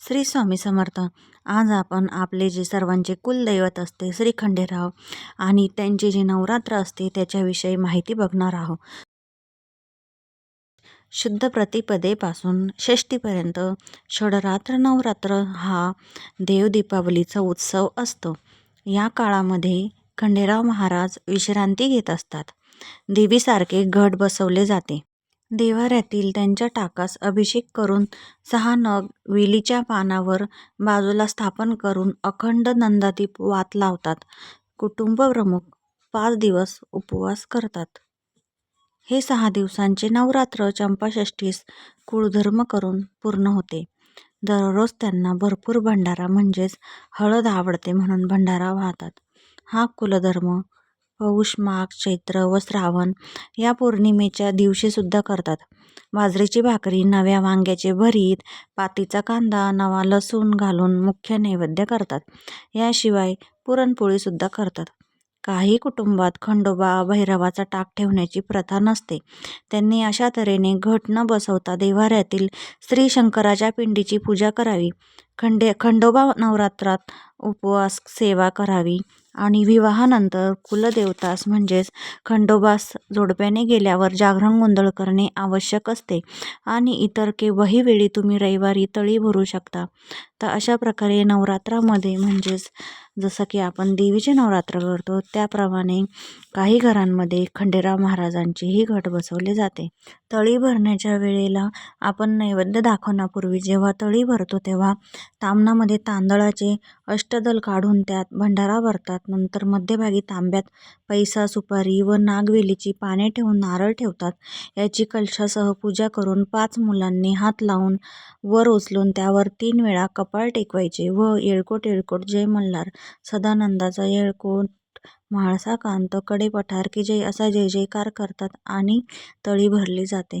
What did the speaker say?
श्री स्वामी समर्थ. आज आपण आपले जे सर्वांचे कुलदैवत असते श्री खंडेराव आणि त्यांचे जे नवरात्र असते त्याच्याविषयी माहिती बघणार आहोत. शुद्ध प्रतिपदेपासून षष्टीपर्यंत षडरात्र नवरात्र हा देवदीपावलीचा उत्सव असतो. या काळामध्ये खंडेराव महाराज विश्रांती घेत असतात. देवीसारखे घट बसवले जाते. देव्हाऱ्यातील त्यांच्या टाकास अभिषेक करून सहा नग वेलीच्या पानावर बाजूला स्थापन करून अखंड नंदादीप वात लावतात. कुटुंबप्रमुख पाच दिवस उपवास करतात. हे सहा दिवसांचे नवरात्र चंपाषष्ठीस कुळधर्म करून पूर्ण होते. दररोज त्यांना भरपूर भंडारा म्हणजेच हळद आवडते म्हणून भंडारा वाहतात. हा कुलधर्म पौष माघ चैत्र व श्रावण या पौर्णिमेच्या दिवशीसुद्धा करतात. बाजरीची भाकरी नव्या वांग्याचे भरीत पातीचा कांदा नवा लसूण घालून मुख्य नैवेद्य करतात. याशिवाय पुरणपोळीसुद्धा करतात. काही कुटुंबात खंडोबा भैरवाचा टाक ठेवण्याची प्रथा नसते. त्यांनी अशा तऱ्हेने घट न बसवता देवाऱ्यातील श्री शंकराच्या पिंडीची पूजा करावी. खंडे खंडोबा नवरात्रात उपवास सेवा करावी. आणि विवाहानंतर कुलदेवतास म्हणजेच खंडोबास जोडप्याने गेल्यावर जागरण गोंधळ करणे आवश्यक असते आणि इतर केव्हाही वेळी तुम्ही रविवारी तळी भरू शकता. तर अशा प्रकारे नवरात्रामध्ये म्हणजेच जसं की आपण देवीचे नवरात्र करतो त्याप्रमाणे काही घरांमध्ये खंडेराव महाराजांचीही घट बसवले जाते. तळी भरण्याच्या वेळेला आपण नैवेद्य दाखवण्यापूर्वी जेव्हा तळी भरतो तेव्हा तामणामध्ये तांदळाचे अष्टदल काढून त्यात भंडारा भरतात. नंतर मध्यभागी तांब्यात पैसा सुपारी व नागवेलीची पाने ठेवून नारळ ठेवतात. याची कलशासह पूजा करून पाच मुलांनी हात लावून वर उचलून त्यावर तीन वेळा कपाळ टेकवायचे व येळकोट येळकोट जय मल्हार सदानंदाचा येळकोट म्हाळसा कांत कडे पठार की जय असा जय जयकार करतात आणि तळी भरली जाते.